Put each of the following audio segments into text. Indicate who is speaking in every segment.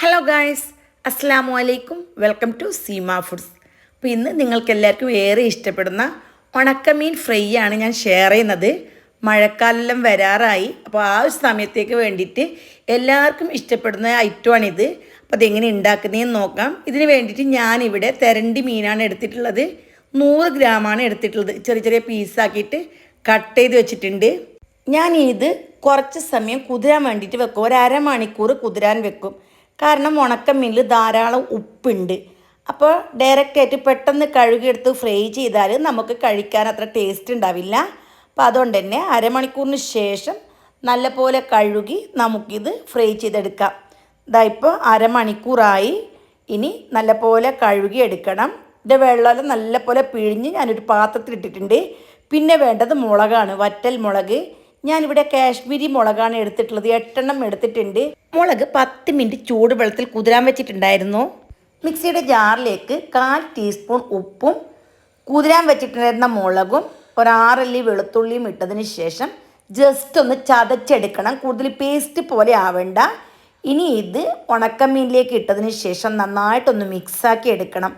Speaker 1: Hello guys അസ്സാം വലൈക്കും welcome to Seema foods അപ്പോൾ ഇന്ന് നിങ്ങൾക്ക് എല്ലാവർക്കും ഏറെ ഇഷ്ടപ്പെടുന്ന ഉണക്കമീൻ ഫ്രൈ ആണ് ഞാൻ ഷെയർ ചെയ്യുന്നത്. മഴക്കാലം വരാറായി. അപ്പോൾ ആ ഒരു സമയത്തേക്ക് വേണ്ടിയിട്ട് എല്ലാവർക്കും ഇഷ്ടപ്പെടുന്ന ഐറ്റമാണിത് അപ്പോൾ അതെങ്ങനെ ഉണ്ടാക്കുന്നതെന്ന് നോക്കാം. ഇതിന് വേണ്ടിയിട്ട് ഞാനിവിടെ തെരണ്ടി മീനാണ് എടുത്തിട്ടുള്ളത്. നൂറ് ഗ്രാമാണ് എടുത്തിട്ടുള്ളത്. ചെറിയ ചെറിയ പീസാക്കിയിട്ട് കട്ട് ചെയ്ത് വെച്ചിട്ടുണ്ട്. ഞാൻ ഇത് കുറച്ച് സമയം കുതിരാൻ വേണ്ടിയിട്ട് വെക്കും. ഒരു അരമണിക്കൂർ കുതിരാൻ വെക്കും. കാരണം ഉണക്കമീനിൽ ധാരാളം ഉപ്പുണ്ട്. അപ്പോൾ ഡയറക്റ്റായിട്ട് പെട്ടെന്ന് കഴുകിയെടുത്ത് ഫ്രൈ ചെയ്താൽ നമുക്ക് കഴിക്കാൻ അത്ര ടേസ്റ്റ് ഉണ്ടാവില്ല. അപ്പോൾ അതുകൊണ്ട് തന്നെ അരമണിക്കൂറിന് ശേഷം നല്ലപോലെ കഴുകി നമുക്കിത് ഫ്രൈ ചെയ്തെടുക്കാം. ഇതാ ഇപ്പോൾ അരമണിക്കൂറായി. ഇനി നല്ലപോലെ കഴുകി എടുക്കണം ഇത് വെള്ളം നല്ലപോലെ പിഴിഞ്ഞ് ഞാനൊരു പാത്രത്തിലിട്ടിട്ടുണ്ട്. പിന്നെ വേണ്ടത് മുളകാണ് വറ്റൽ മുളക്. ഞാനിവിടെ കാശ്മീരി മുളകാണ് എടുത്തിട്ടുള്ളത്. എട്ടെണ്ണം എടുത്തിട്ടുണ്ട്. മുളക് പത്ത് മിനിറ്റ് ചൂട് വെള്ളത്തിൽ കുതിരാൻ വെച്ചിട്ടുണ്ടായിരുന്നു. മിക്സിയുടെ ജാറിലേക്ക് കാൽ ടീസ്പൂൺ ഉപ്പും കുതിരാൻ വെച്ചിട്ടുണ്ടായിരുന്ന മുളകും ഒരാറല്ലി വെളുത്തുള്ളിയും ഇട്ടതിന് ശേഷം ജസ്റ്റ് ഒന്ന് ചതച്ചെടുക്കണം. കൂടുതൽ പേസ്റ്റ് പോലെ ആവേണ്ട. ഇനി ഇത് ഉണക്കമീനിലേക്ക് ഇട്ടതിന് ശേഷം നന്നായിട്ടൊന്ന് മിക്സാക്കി എടുക്കണം.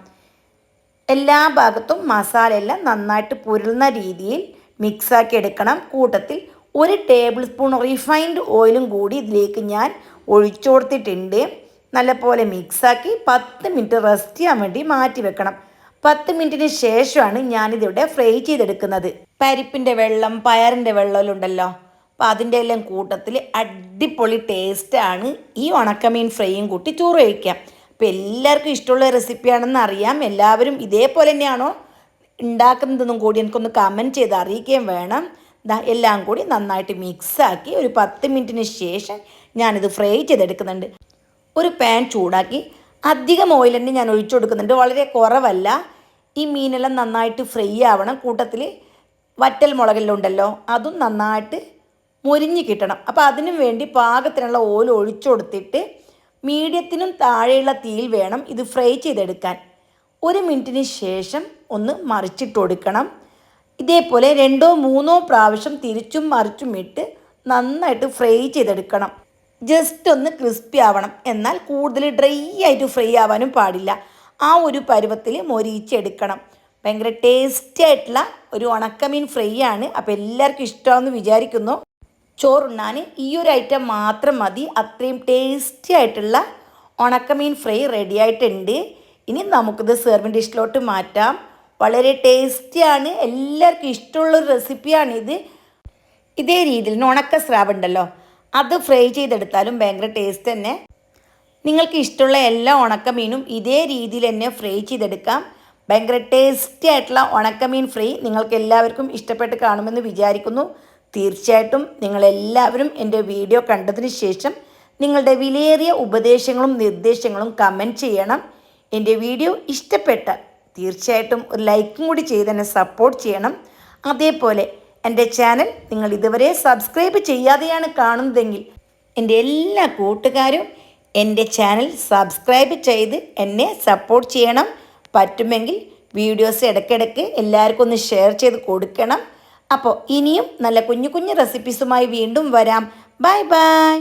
Speaker 1: എല്ലാ ഭാഗത്തും മസാല എല്ലാം നന്നായിട്ട് പുരളുന്ന രീതിയിൽ മിക്സാക്കി എടുക്കണം. കൂട്ടത്തിൽ ഒരു ടേബിൾ സ്പൂൺ റിഫൈൻഡ് ഓയിലും കൂടി ഇതിലേക്ക് ഞാൻ ഒഴിച്ചു കൊടുത്തിട്ടുണ്ട്. നല്ലപോലെ മിക്സാക്കി പത്ത് മിനിറ്റ് റെസ്റ്റ് ചെയ്യാൻ വേണ്ടി മാറ്റി വെക്കണം. പത്ത് മിനിറ്റിന് ശേഷമാണ് ഞാനിതിവിടെ ഫ്രൈ ചെയ്തെടുക്കുന്നത്. പരിപ്പിന്റെ വെള്ളം പയറിന്റെ വെള്ളമെല്ലാം ഉണ്ടല്ലോ. അപ്പോൾ അതിന്റെ എല്ലാം കൂട്ടത്തിൽ അടിപൊളി ടേസ്റ്റാണ് ഈ ഉണക്കമീൻ ഫ്രൈയും കൂട്ടി ചോറ് കഴിക്കാം. അപ്പോൾ എല്ലാവർക്കും ഇഷ്ടമുള്ള റെസിപ്പിയാണെന്ന് അറിയാം. എല്ലാവരും ഇതേപോലെ തന്നെയാണോ ഉണ്ടാക്കുന്നതെന്നും കൂടി എനിക്കൊന്ന് കമന്റ് ചെയ്ത് അറിയിക്കുകയും വേണം. എല്ലാം കൂടി നന്നായിട്ട് മിക്സാക്കി ഒരു പത്ത് മിനിറ്റിന് ശേഷം ഞാനിത് ഫ്രൈ ചെയ്തെടുക്കുന്നുണ്ട്. ഒരു പാൻ ചൂടാക്കി അധികം ഓയിൽ തന്നെ ഞാൻ ഒഴിച്ചു കൊടുക്കുന്നുണ്ട്. വളരെ കുറവല്ല. ഈ മീനെല്ലാം നന്നായിട്ട് ഫ്രൈ ആവണം. കൂട്ടത്തിൽ വറ്റൽ മുളകെല്ലാം ഉണ്ടല്ലോ അതും നന്നായിട്ട് മുരിഞ്ഞ് കിട്ടണം. അപ്പോൾ അതിനു വേണ്ടി പാകത്തിനുള്ള ഓയിൽ ഒഴിച്ചു കൊടുത്തിട്ട് മീഡിയത്തിനും താഴെയുള്ള തീയിൽ വേണം ഇത് ഫ്രൈ ചെയ്തെടുക്കാൻ. ഒരു മിനിറ്റിന് ശേഷം ഒന്ന് മറിച്ചിട്ട് കൊടുക്കണം. ഇതേപോലെ രണ്ടോ മൂന്നോ പ്രാവശ്യം തിരിച്ചും മറിച്ചും ഇട്ട് നന്നായിട്ട് ഫ്രൈ ചെയ്തെടുക്കണം. ജസ്റ്റ് ഒന്ന് ക്രിസ്പി ആവണം. എന്നാൽ കൂടുതൽ ഡ്രൈ ആയിട്ട് ഫ്രൈ ആവാനും പാടില്ല. ആ ഒരു പരുവത്തിൽ മൊരിയിച്ചെടുക്കണം. ഭയങ്കര ടേസ്റ്റി ആയിട്ടുള്ള ഒരു ഉണക്കമീൻ ഫ്രൈ ആണ്. അപ്പോൾ എല്ലാവർക്കും ഇഷ്ടമാണെന്ന് വിചാരിക്കുന്നു. ചോറുണ്ണാൻ ഈ ഒരു ഐറ്റം മാത്രം മതി. അത്രയും ടേസ്റ്റി ആയിട്ടുള്ള ഉണക്കമീൻ ഫ്രൈ റെഡി ആയിട്ടുണ്ട്. ഇനി നമുക്കിത് സെർവിങ് ഡിഷിലോട്ട് മാറ്റാം. വളരെ ടേസ്റ്റിയാണ് എല്ലാവർക്കും ഇഷ്ടമുള്ളൊരു റെസിപ്പിയാണിത് ഇതേ. രീതിയിൽ ഉണക്ക സ്രാവ് ഉണ്ടല്ലോ അത് ഫ്രൈ ചെയ്തെടുത്താലും ഭയങ്കര ടേസ്റ്റ് തന്നെ. നിങ്ങൾക്ക് ഇഷ്ടമുള്ള എല്ലാ ഉണക്കമീനും ഇതേ രീതിയിൽ തന്നെ ഫ്രൈ ചെയ്തെടുക്കാം. ഭയങ്കര ടേസ്റ്റി ആയിട്ടുള്ള ഉണക്കമീൻ ഫ്രൈ നിങ്ങൾക്ക് എല്ലാവർക്കും ഇഷ്ടപ്പെട്ട് കാണുമെന്ന് വിചാരിക്കുന്നു. തീർച്ചയായിട്ടും നിങ്ങളെല്ലാവരും എന്റെ വീഡിയോ കണ്ടതിന് ശേഷം നിങ്ങളുടെ വിലയേറിയ ഉപദേശങ്ങളും നിർദ്ദേശങ്ങളും കമന്റ് ചെയ്യണം. എന്റെ വീഡിയോ ഇഷ്ടപ്പെട്ടാൽ തീർച്ചയായിട്ടും ഒരു ലൈക്കും കൂടി ചെയ്ത് എന്നെ സപ്പോർട്ട് ചെയ്യണം. അതേപോലെ എന്റെ ചാനൽ നിങ്ങൾ ഇതുവരെ സബ്സ്ക്രൈബ് ചെയ്യാതെയാണ് കാണുന്നതെങ്കിൽ എന്റെ എല്ലാ കൂട്ടുകാരും എന്റെ ചാനൽ സബ്സ്ക്രൈബ് ചെയ്ത് എന്നെ സപ്പോർട്ട് ചെയ്യണം. പറ്റുമെങ്കിൽ വീഡിയോസ് ഇടയ്ക്കിടയ്ക്ക് എല്ലാവർക്കും ഒന്ന് ഷെയർ ചെയ്ത് കൊടുക്കണം. അപ്പോൾ ഇനിയും നല്ല കുഞ്ഞു കുഞ്ഞു റെസിപ്പീസുമായി വീണ്ടും വരാം. Bye bye